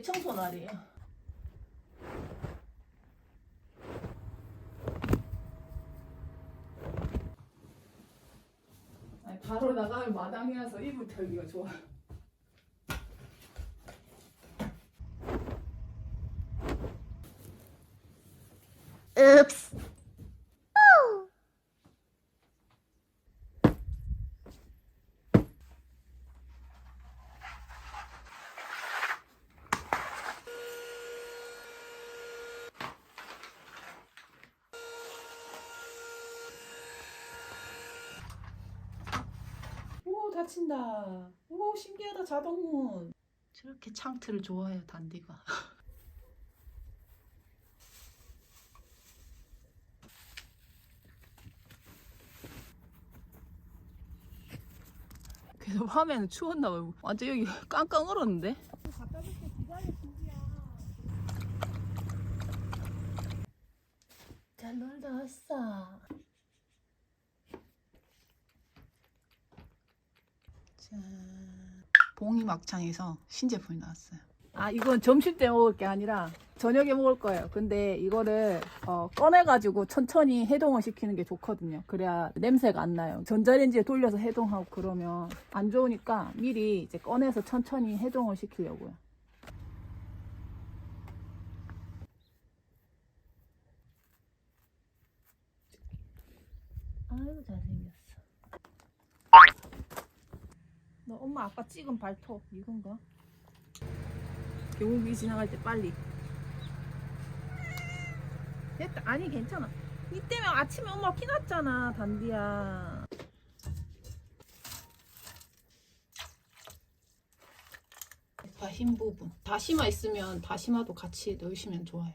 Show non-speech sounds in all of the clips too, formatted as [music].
대청소 날이에요. 아니, 바로 나가면 마당이라서 이불 털기가 좋아. 오 다친다. 오 신기하다 자동문. 저렇게 창틀을 좋아해요 단디가. [laughs] 그래서 밤에는 추웠나 봐요. 완전 여기 깡깡 얼었는데. 잘 놀다 왔어. 짠. 봉이 막창에서 신제품이 나왔어요. 아 이건 점심 때 먹을 게 아니라 저녁에 먹을 거예요. 근데 이거를 어, 꺼내가지고 천천히 해동을 시키는 게 좋거든요. 그래야 냄새가 안 나요. 전자레인지에 돌려서 해동하고 그러면 안 좋으니까 미리 이제 꺼내서 천천히 해동을 시키려고요. 아이고 잘생겼어. 너 엄마 아까 찍은 발톱 이건가? 경운기 지나갈 때 빨리. 됐다. 아니 괜찮아. 이 때문에 아침에 엄마 피났잖아 단디야. 다심 부분. 다시마 있으면 다시마도 같이 넣으시면 좋아요.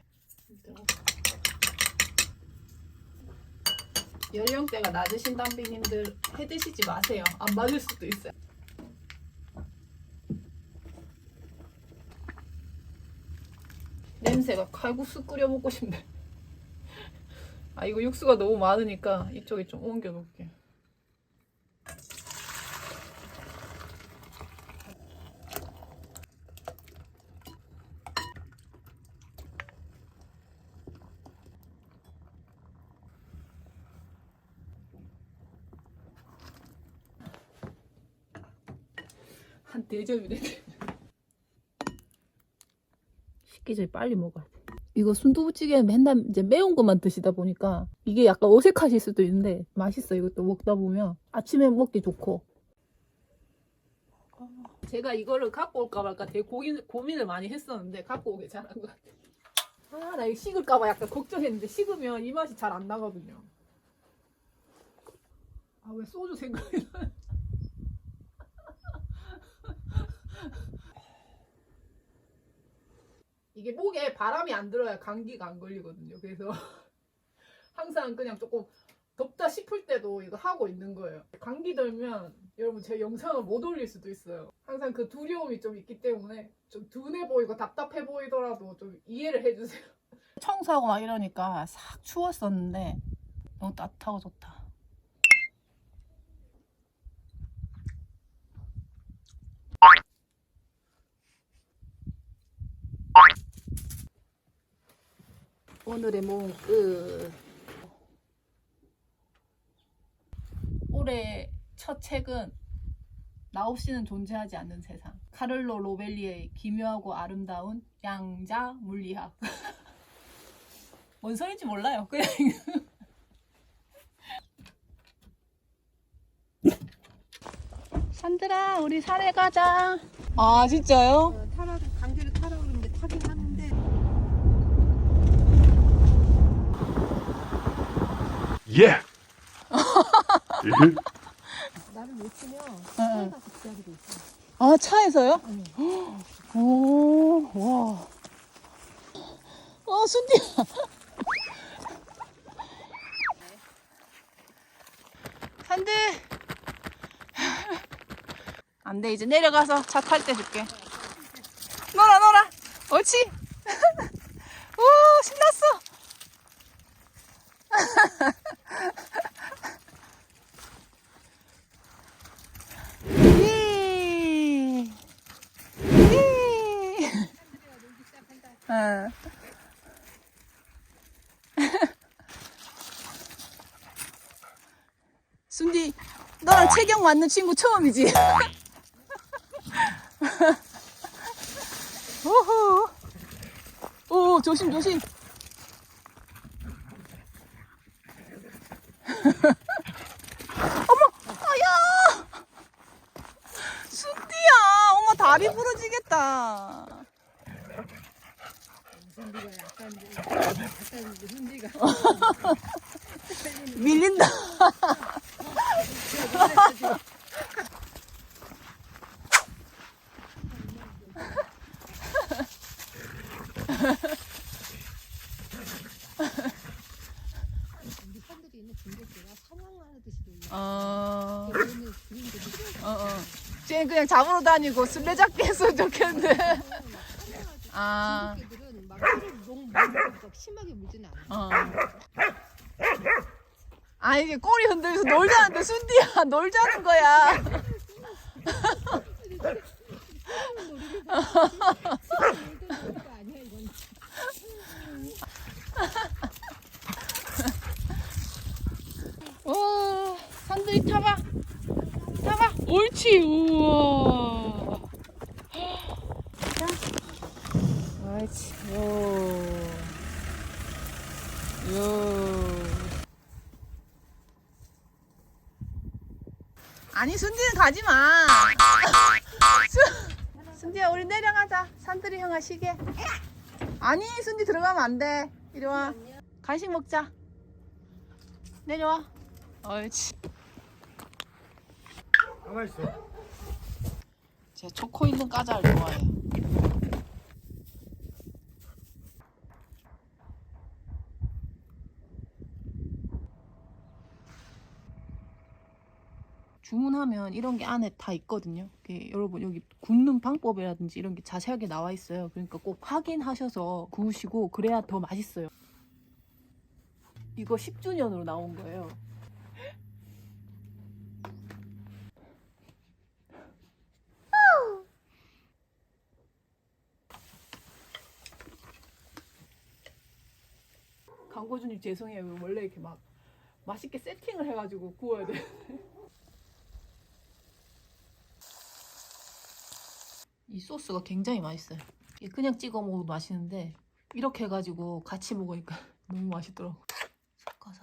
연령대가 낮으신 담비님들 해 드시지 마세요. 안 맞을 수도 있어요. 냄새가 칼국수 끓여 먹고 싶네. 아 이거 육수가 너무 많으니까 이쪽에 좀 옮겨 놓을게요. 한 대접이네. 식기 전에 빨리 먹어야 돼. 이거 순두부찌개 맨날 이제 매운 것만 드시다 보니까 이게 약간 어색하실 수도 있는데 맛있어 이것도. 먹다 보면. 아침에 먹기 좋고. 제가 이거를 갖고 올까 말까 되게 고민, 고민을 많이 했었는데 갖고 오길 잘한 것 같아요. 아 나 이거 식을까 봐 약간 걱정했는데 식으면 이 맛이 잘 안 나거든요. 아 왜 소주 생각이 나 이게 목에 바람이 안 들어야 감기가 안 걸리거든요. 그래서 [laughs] 항상 그냥 조금 덥다 싶을 때도 이거 하고 있는 거예요. 감기 들면 여러분 제 영상을 못 올릴 수도 있어요. 항상 그 두려움이 좀 있기 때문에 좀 둔해 보이고 답답해 보이더라도 좀 이해를 해주세요. 청소하고 막 이러니까 싹 추웠었는데 너무 따뜻하고 좋다. 오늘의 끝. 올해 첫 책은 나 없이는 존재하지 않는 세상. 카를로 로벨리의 기묘하고 아름다운 양자 물리학. [laughs] 뭔 소리인지 몰라요. 그냥 산들아, 우리 산에 가자. 아, 진짜요? 타라 강제로 타라 그러는데 타긴 하는데 예. 예? 나를 응. 차가 기다리고 있어. 아, 차에서요? 오, 와. 어, 순디야. 산들. 안 돼, 이제 내려가서 차 탈 때 줄게. 놀아, 놀아. 옳지? 응. [laughs] 순디, 너랑 체격 맞는 친구 처음이지? [laughs] 오호. 오, 조심, 조심. 어, 어. 쟤는 그냥 잡으러 다니고 술래잡기 했으면 좋겠는데. 아, 심하게 물지는 않아. 어. 아, 이게 꼬리 흔들면서 놀자는데, 순디야, [laughs] 놀자는 거야. 와, 산들이 타봐. 옳지, 우와. 자. 옳지, 요. 요. 아니, 순디는 가지 마. 순, 순디야, 우리 내려가자. 산들이 형아 시계. 아니, 순디 들어가면 안 돼. 이리 와. 간식 먹자. 내려와. 옳지. 가만 있어. 제가 초코 있는 과자를 좋아해요. 주문하면 이런 게 안에 다 있거든요. 이게 여러분 여기 굽는 방법이라든지 이런 게 자세하게 나와 있어요. 그러니까 꼭 확인하셔서 구우시고 그래야 더 맛있어요. 이거 10주년으로 나온 거예요. 광고주님 죄송해요. 원래 이렇게 막 맛있게 세팅을 해가지고 구워야 돼. [laughs] 이 소스가 굉장히 맛있어요. 그냥 찍어 먹어도 맛있는데 이렇게 해가지고 같이 먹으니까 [laughs] 너무 맛있더라고. 섞어서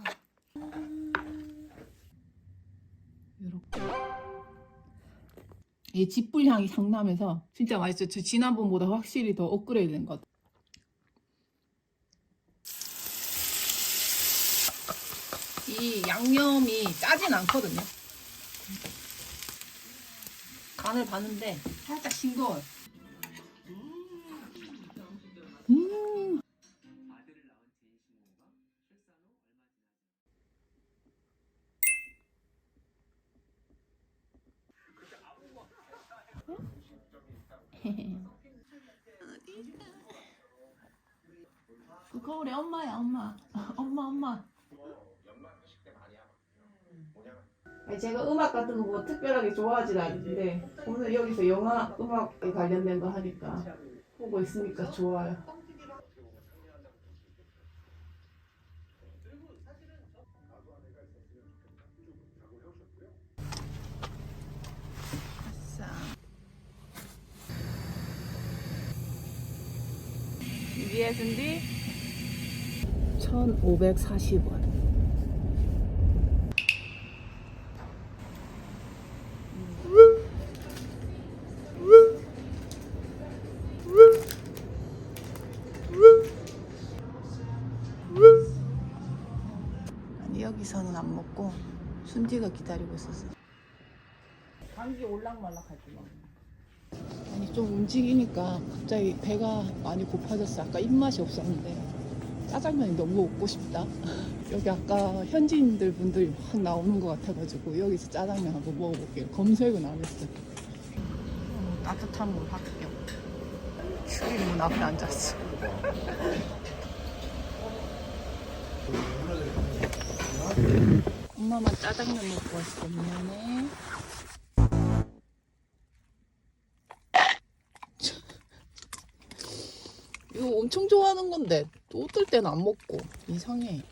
이렇게. 이 집불 향이 상나면서 진짜 맛있어요. 저 지난번보다 확실히 더 업그레이드 된 것 같아요. 이 양념이 짜진 않거든요. 간을 봤는데 살짝 싱거워요. 음. [laughs] 그 거울에 엄마야 엄마 [laughs] 엄마 엄마 아니, 제가 음악 같은 거 뭐 특별하게 좋아하진 않는데 오늘 여기서 영화 음악에 관련된 거 하니까 보고 있으니까 좋아요. 아싸. 이게 순디 1,540원. 순디가 기다리고 있었어. 감기 올락말락 할 줄. 아니 좀 움직이니까 갑자기 배가 많이 고파졌어. 아까 입맛이 없었는데 짜장면이 너무 먹고 싶다. [laughs] 여기 아까 현지인들 분들이 확 나오는 것 같아가지고 여기서 짜장면 한번 먹어볼게요. 검색은 안 했어. 어, 따뜻한 물 합격. 추위문 문 앞에 앉았어. [laughs] 엄마만 짜장면 먹고 왔어. 미안해. [laughs] 이거 엄청 좋아하는 건데 또 어떨 때는 안 먹고 이상해.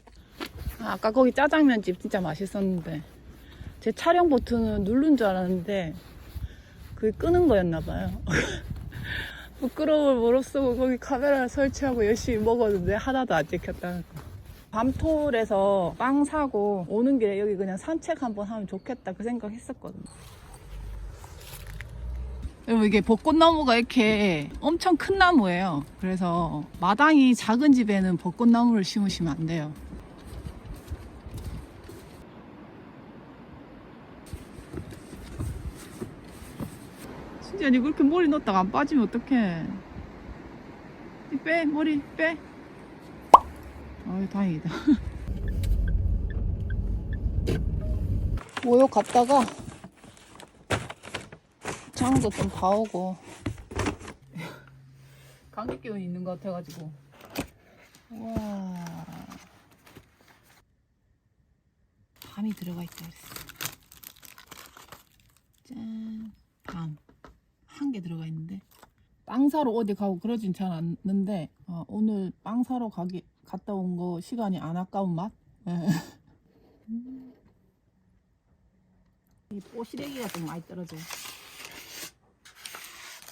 아, 아까 거기 짜장면집 진짜 맛있었는데 제 촬영 버튼은 누른 줄 알았는데 그게 끄는 거였나 봐요. [laughs] 부끄러움을 모로 쓰고 거기 카메라를 설치하고 열심히 먹었는데 하나도 안 찍혔다는 거. 밤톨에서 빵 사고 오는 길에 여기 그냥 산책 한번 하면 좋겠다 그 생각 했었거든요. 여러분 이게 벚꽃나무가 이렇게 엄청 큰 나무예요. 그래서 마당이 작은 집에는 벚꽃나무를 심으시면 안 돼요. 진짜 니 그렇게 머리 넣었다가 안 빠지면 어떡해. 이 빼, 머리 빼. 아유, 다행이다. [laughs] 모욕 갔다가 장도 좀 봐오고. [laughs] 감기 기운이 있는 것 같아가지고. 와. 밤이 들어가 있다 그랬어. 짠. 밤. 한 개 들어가 있는데 빵 사러 어디 가고 그러진 잘 않는데 어, 오늘 빵 사러 가기 갔다 온 거 시간이 안 아까운 맛? 예. 음. 이 뽀시래기가 좀 많이 떨어져.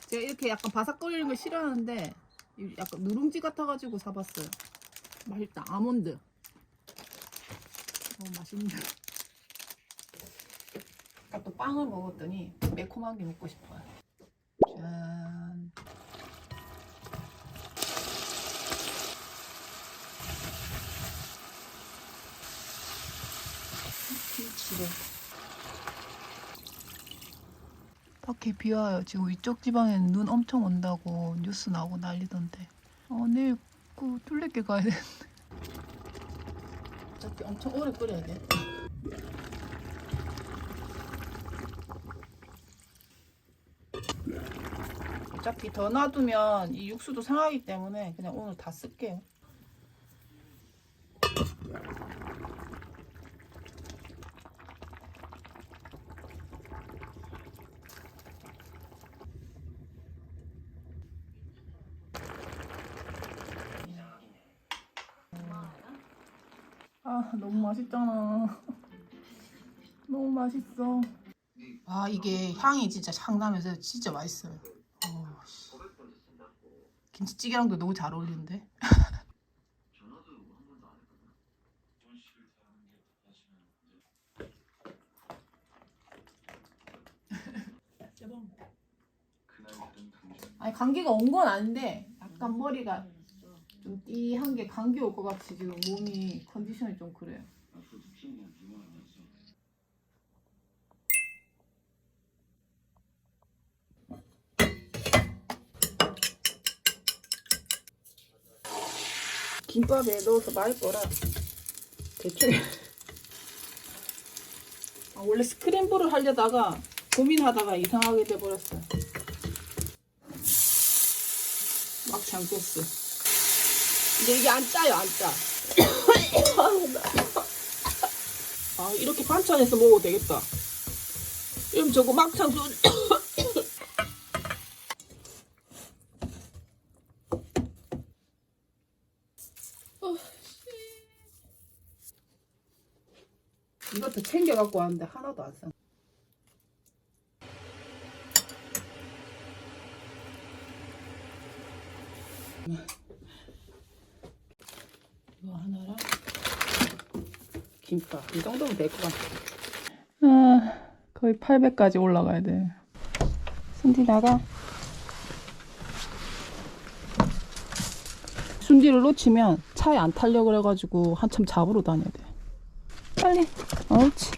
제가 이렇게 약간 바삭거리는 걸 싫어하는데 이 약간 누룽지 같아가지고 사봤어요. 맛있다. 아몬드. 너무 맛있는데. 아까 또 빵을 먹었더니 매콤한 게 먹고 싶어요. 짠. 김치를. 밖에 비 와요. 지금 이쪽 지방에는 눈 엄청 온다고 뉴스 나오고 난리던데. 어, 내일 그 둘레길 가야 되는데. 어차피 엄청 오래 끓여야 돼. 어차피 더 놔두면 이 육수도 상하기 때문에 그냥 오늘 다 쓸게요. 아 너무 맛있잖아. [laughs] 너무 맛있어. 아 이게 향이 진짜 장나면서 진짜 맛있어요. 어우, 씨. 김치찌개랑도 너무 잘 어울리는데. 아니 감기가 온 건 아닌데 약간 머리가 좀 띠한 게 감기 올 것 같이 지금 몸이 컨디션이 좀 그래요. 김밥에 넣어서 말 거라. 대충. 아, 원래 스크램블을 하려다가 고민하다가 이상하게 돼버렸어요. 막창 소스 근데 이게 안 짜요 안 짜 [coughs] 아 이렇게 반찬해서 먹어도 되겠다. 이러면 저거 막창 소스 [coughs] 이것도 챙겨갖고 왔는데 하나도 안 사. 이거 하나랑 김밥 이 정도면 될 것 같아. 아, 거의 800까지 올라가야 돼. 순디 나가. 순디를 놓치면 차에 안 타려 그래가지고 한참 잡으러 다녀야 돼. 빨리. 옳지.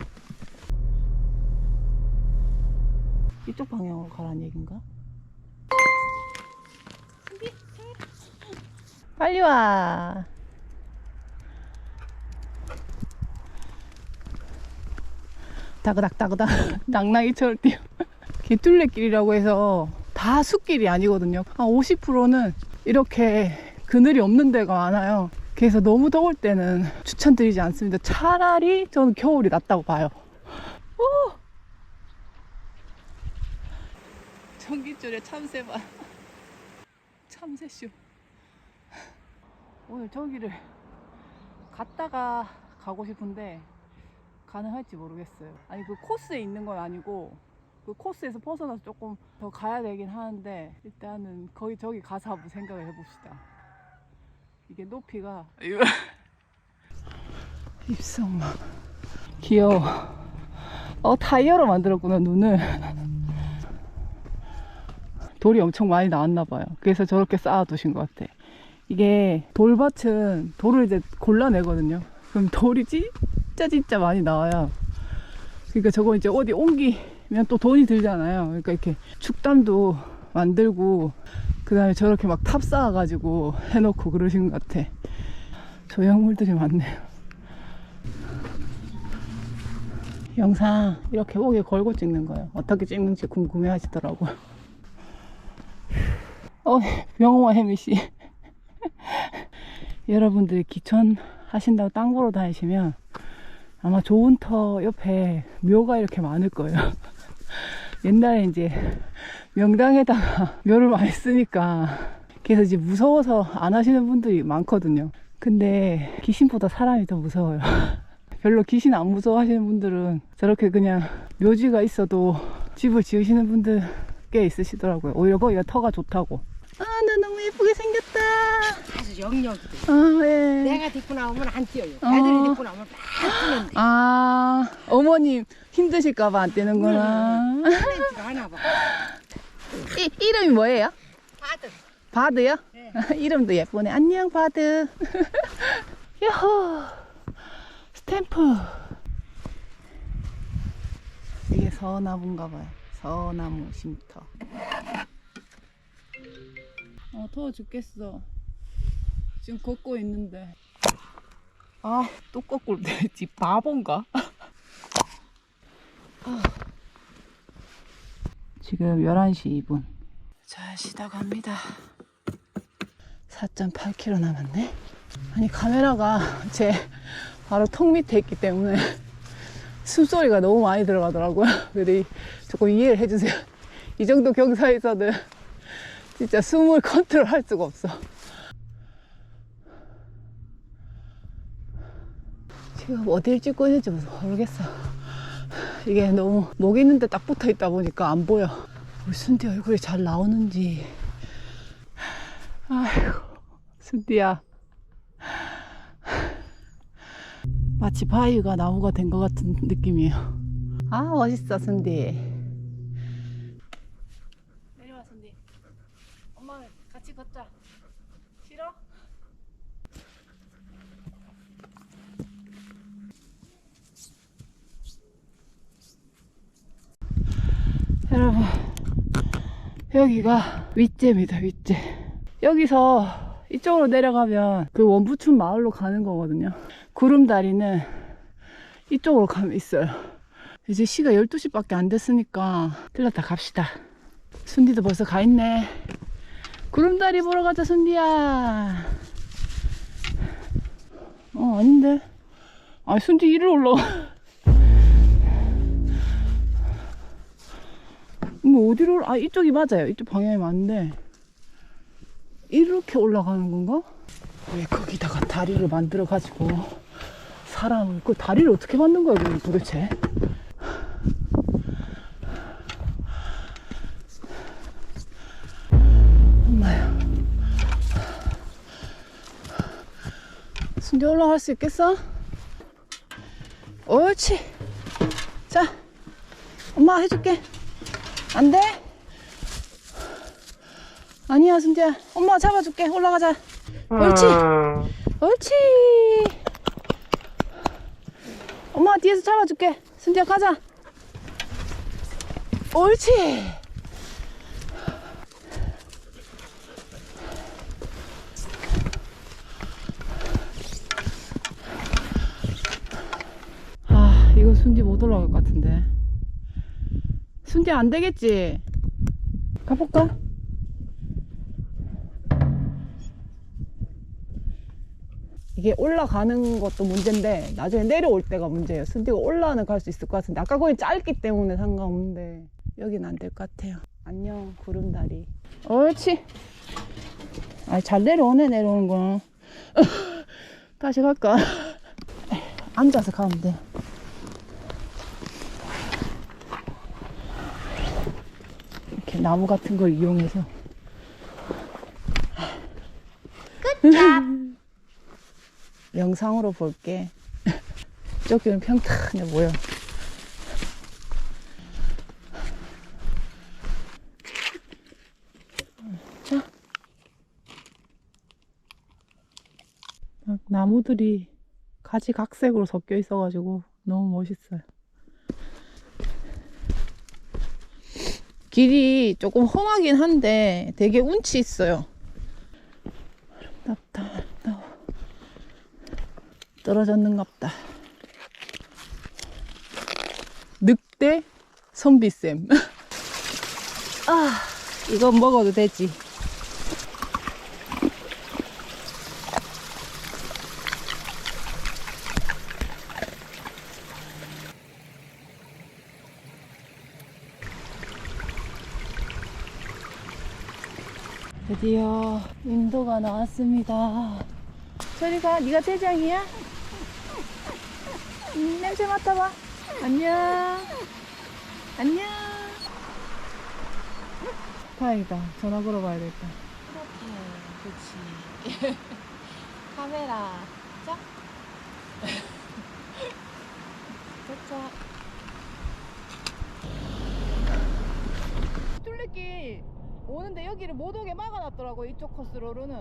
이쪽 방향으로 가라는 얘긴가? 빨리 와. 다그닥 다그닥 [laughs] 낭낭이처럼 뛰어. [laughs] 개둘레길이라고 해서 다 숲길이 아니거든요. 한 50%는 이렇게 그늘이 없는 데가 많아요. 그래서 너무 더울 때는 추천드리지 않습니다. 차라리 저는 겨울이 낫다고 봐요. 오! 전기줄에 참새봐. [laughs] 참새쇼. 오늘 저기를 갔다가 가고 싶은데 가능할지 모르겠어요. 아니 그 코스에 있는 건 아니고 그 코스에서 벗어나서 조금 더 가야 되긴 하는데 일단은 거기 저기 가서 한번 생각을 해봅시다. 이게 높이가 [laughs] 입성막 귀여워. 어 타이어로 만들었구나 눈을. 돌이 엄청 많이 나왔나 봐요. 그래서 저렇게 쌓아두신 것 같아. 이게 돌밭은 돌을 이제 골라내거든요. 그럼 돌이 진짜 진짜 많이 나와요. 그러니까 저거 이제 어디 옮기면 또 돈이 들잖아요. 그러니까 이렇게 축담도 만들고 그 다음에 저렇게 막 탑 쌓아가지고 해놓고 그러신 것 같아. 조형물들이 많네요. 영상 이렇게 목에 걸고 찍는 거예요. 어떻게 찍는지 궁금해 하시더라고요. 어, 명호와 혜미 씨. [laughs] 여러분들 기촌 하신다고 땅 보러 다니시면 아마 좋은 터 옆에 묘가 이렇게 많을 거예요. [laughs] 옛날에 이제 명당에다가 [laughs] 묘를 많이 쓰니까 그래서 이제 무서워서 안 하시는 분들이 많거든요. 근데 귀신보다 사람이 더 무서워요. [laughs] 별로 귀신 안 무서워하시는 분들은 저렇게 그냥 묘지가 있어도 집을 지으시는 분들 꽤 있으시더라고요. 오히려 거기가 터가 좋다고. 아, 나 너무 예쁘게 생겼다. 아주 영역이 돼. 아, 예. 내가 데리고 나오면 안 뛰어요. 어. 애들이 데리고 나오면 막 뛰는데. 아, 어머님 힘드실까봐 안 뛰는구나. 하나 봐. 이, 이름이 뭐예요? 아들. 바드요? 네. [laughs] 이름도 예쁘네. 안녕, 바드. [laughs] 야호! 스탬프. 이게 서나무인가 봐요. 서나무 쉼터. 어, 더워 죽겠어. 지금 걷고 있는데. 아, 또 거꾸로 되지. [laughs] 바본가? 아. [laughs] 지금 11시 2분. 잘 쉬다 갑니다. 4.8km 남았네. 아니 카메라가 제 바로 턱 밑에 있기 때문에 [laughs] 숨소리가 너무 많이 들어가더라고요. 그래도 이- 조금 이해를 해주세요. 이 정도 경사에서는 진짜 숨을 [laughs] 컨트롤 할 수가 없어. 지금 어딜 찍고 있는지 모르겠어. 이게 너무 목 있는데 딱 붙어 있다 보니까 안 보여. 순디 얼굴이 잘 나오는지. 아이고, 순디야. 마치 바위가 나무가 된 것 같은 느낌이에요. 아, 멋있어, 순디. 내려와, 순디. 엄마 같이 걷자. 싫어? 여러분, 여기가 윗재입니다, 윗재. 여기서 이쪽으로 내려가면 그 원부춘 마을로 가는 거거든요. 구름다리는 이쪽으로 가면 있어요. 이제 시가 12시 밖에 안 됐으니까 들렀다 갑시다. 순디도 벌써 가 있네. 구름다리 보러 가자, 순디야. 어, 아닌데. 아, 순디 이리로 올라가. 뭐 어디로 아 이쪽이 맞아요. 이쪽 방향이 맞는데. 이렇게 올라가는 건가? 왜 거기다가 다리를 만들어 가지고 사람을 그 다리를 어떻게 만든 거야 그럼 도대체? 엄마야. 순대 올라갈 수 있겠어? 옳지. 자 엄마 해줄게 안 돼? 아니야, 순재야. 엄마가 잡아줄게. 올라가자. 옳지. 옳지. 엄마가 뒤에서 잡아줄게. 순재야, 가자. 옳지. 아, 이거 순재 못 올라갈 것 같은데. 순재 안 되겠지? 가볼까? 이게 올라가는 것도 문제인데 나중에 내려올 때가 문제예요. 순디가 올라는 갈 수 있을 것 같은데 아까 거기 짧기 때문에 상관없는데 여긴 안 될 것 같아요. 안녕 구름다리. 옳지. 아잘 내려오네 내려오는 거. [laughs] 다시 갈까? [laughs] 앉아서 가면 돼. 나무 같은 걸 이용해서. [laughs] 영상으로 볼게. [laughs] 저기는 평탄해 보여. 자. 막 나무들이 가지각색으로 섞여 있어 가지고 너무 멋있어요. 길이 조금 험하긴 한데 되게 운치 있어요. 아름다워. 떨어졌는갑다. 늑대 선비쌤. [laughs] 아, 이건 먹어도 되지. 드디어 인도가 나왔습니다. 저리 가, 네가 대장이야? 음, 냄새 맡아봐. 안녕. 안녕. 다행이다. 전화 걸어봐야겠다. 그렇지. [laughs] 카메라. 짝. 짝. 뚫레길 오는데 여기를 못 오게 막아놨더라고 이쪽 코스로는.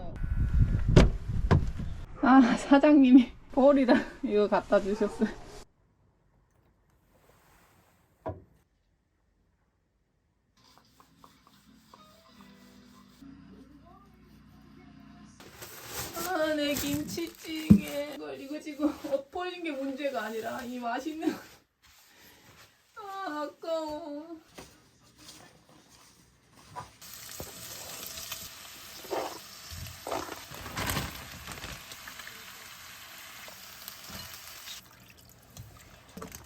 아 사장님이 볼이랑 이거 갖다 주셨어요. 아, 내 김치찌개. 이걸 이거 지금 엎어진 게 문제가 아니라 이 맛있는. 아, 아까워.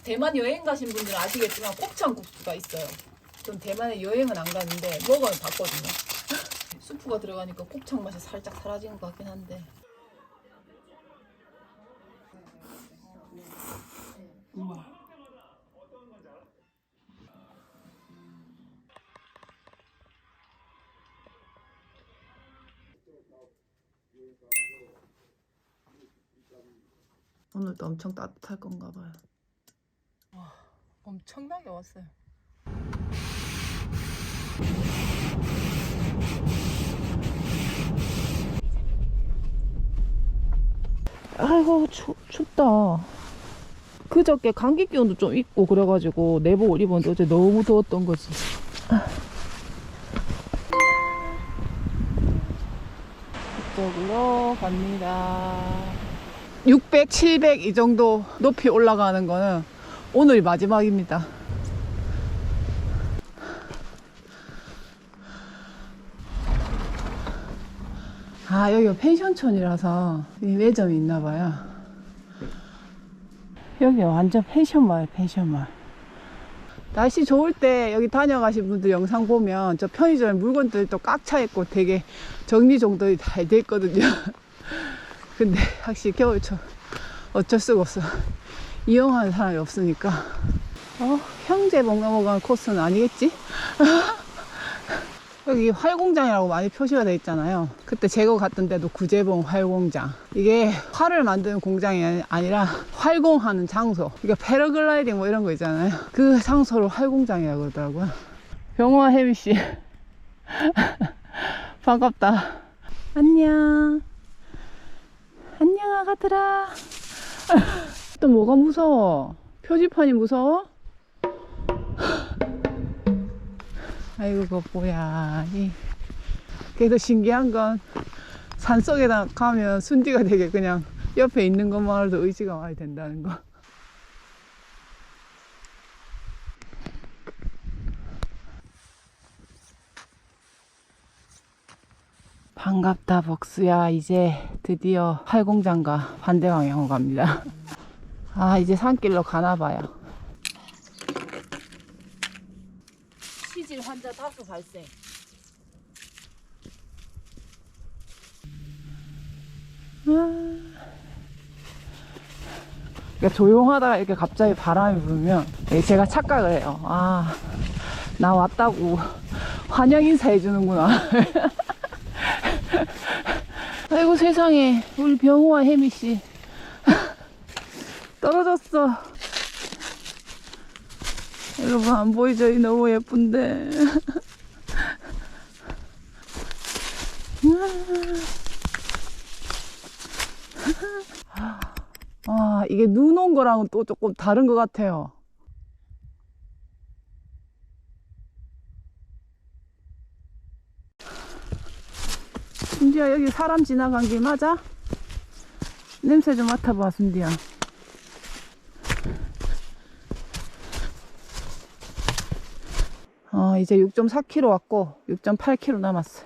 대만 여행 가신 분들은 아시겠지만 곱창국수가 있어요. 전 대만에 여행은 안 가는데 먹어는 봤거든요. [laughs] 수프가 들어가니까 곱창 맛이 살짝 사라지는 것 같긴 한데. 우와. 오늘도 엄청 따뜻할 건가 봐요. 와, 엄청나게 왔어요. 아이고 추, 춥다. 그저께 감기 기운도 좀 있고 그래가지고 내복 옷 입었는데 어제 너무 더웠던 거지. 이쪽으로 갑니다. 600, 700 이 정도 높이 올라가는 거는 오늘이 마지막입니다. 아, 여기가 펜션촌이라서 이 매점이 있나 봐요. 여기 완전 펜션마을, 펜션마을. 날씨 좋을 때 여기 다녀가신 분들 영상 보면 저 편의점에 물건들도 꽉 차 있고 되게 정리정돈이 잘 돼 있거든요. [laughs] 근데 확실히 겨울철 어쩔 수가 없어. 이용하는 사람이 없으니까. 어, 형제봉 넘어가는 코스는 아니겠지? [laughs] 여기 활공장이라고 많이 표시가 돼 있잖아요. 그때 제거 갔던 데도 구제봉 활공장. 이게 활을 만드는 공장이 아니- 아니라 활공하는 장소. 그러니까 패러글라이딩 뭐 이런 거 있잖아요. 그 장소를 활공장이라고 그러더라고요. 병화 혜미 씨. [laughs] 반갑다. 안녕. 안녕 아가들아. [laughs] 또 뭐가 무서워? 표지판이 무서워? 아이고 그거 뭐야 이 그래도 신기한 건 산속에 가면 순디가 되게 그냥 옆에 있는 것만으로도 의지가 많이 된다는 거 반갑다 복수야 이제 드디어 활공장과 반대 방향으로 갑니다 아 이제 산길로 가나 봐요 시질 환자 다수 발생 그러니까 조용하다가 이렇게 갑자기 바람이 불면 제가 착각을 해요. 아, 나 왔다고 환영 인사 해 주는구나. [laughs] 아이고 세상에 우리 병우와 혜미 씨 떨어졌어. 여러분 안 보이죠? 이 너무 예쁜데. [laughs] 아 이게 눈 온 거랑은 또 조금 다른 것 같아요. 순디야 여기 사람 지나간 길 맞아? 냄새 좀 맡아봐 순디야 어 이제 6.4km 왔고 6.8km 남았어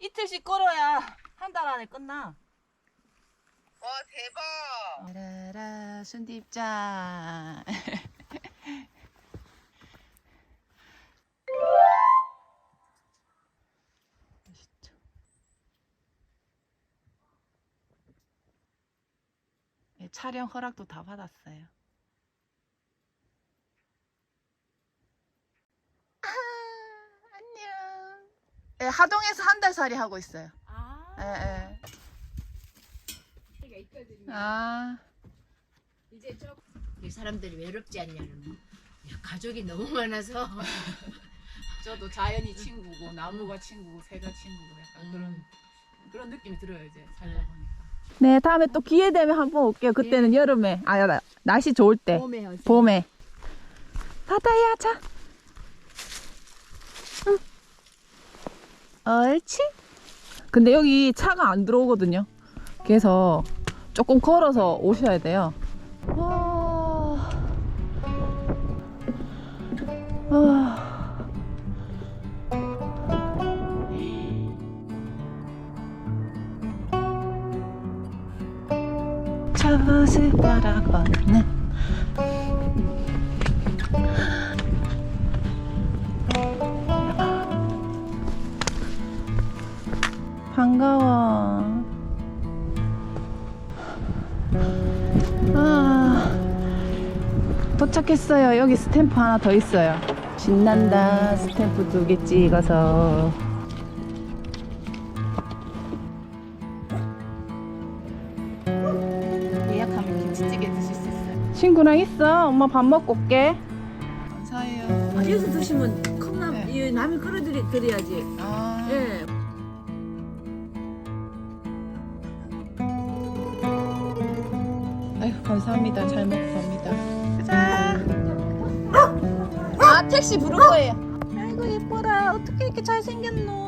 이틀씩 걸어야 한 달 안에 끝나 와 대박. 라라 순디 입장 맛있죠? 네, 촬영 허락도 다 받았어요. 아, 안녕. 네, 하동에서 한 달 살이 하고 있어요. 아, 예, 있거든요. 예. 아, 이제 좀. 이 사람들이 외롭지 않냐는 뭐. 야, 가족이 너무 많아서. [laughs] 저도 자연이 친구고 나무가 친구고 새가 친구고 약간 그런 그런 느낌이 들어요 이제 살다 보니까. 네, 다음에 또 기회 되면 한번 올게요. 그때는 여름에, 아, 나- 날씨 좋을 때, 봄에. 봄에. 바다야, 자. 옳지? 근데 여기 차가 안 들어오거든요. 그래서 조금 걸어서 오셔야 돼요. 와. 와. 저승 바라보는 반가워. 아, 도착했어요. 여기 스탬프 하나 더 있어요. 신난다. 스탬프 두 개 찍어서. 예약하면 김치찌개 드실 수 있어요. 친구랑 있어. 엄마 밥 먹고 올게. 감사해요. 아, 여기서 드시면 네. 이 남이 끓여드리 드려야지. 아, 예. 감사합니다. 잘 먹고 갑니다. 가자. 아, 택시 부른 거예요. 아이고, 예뻐라. 어떻게 이렇게 잘 생겼노?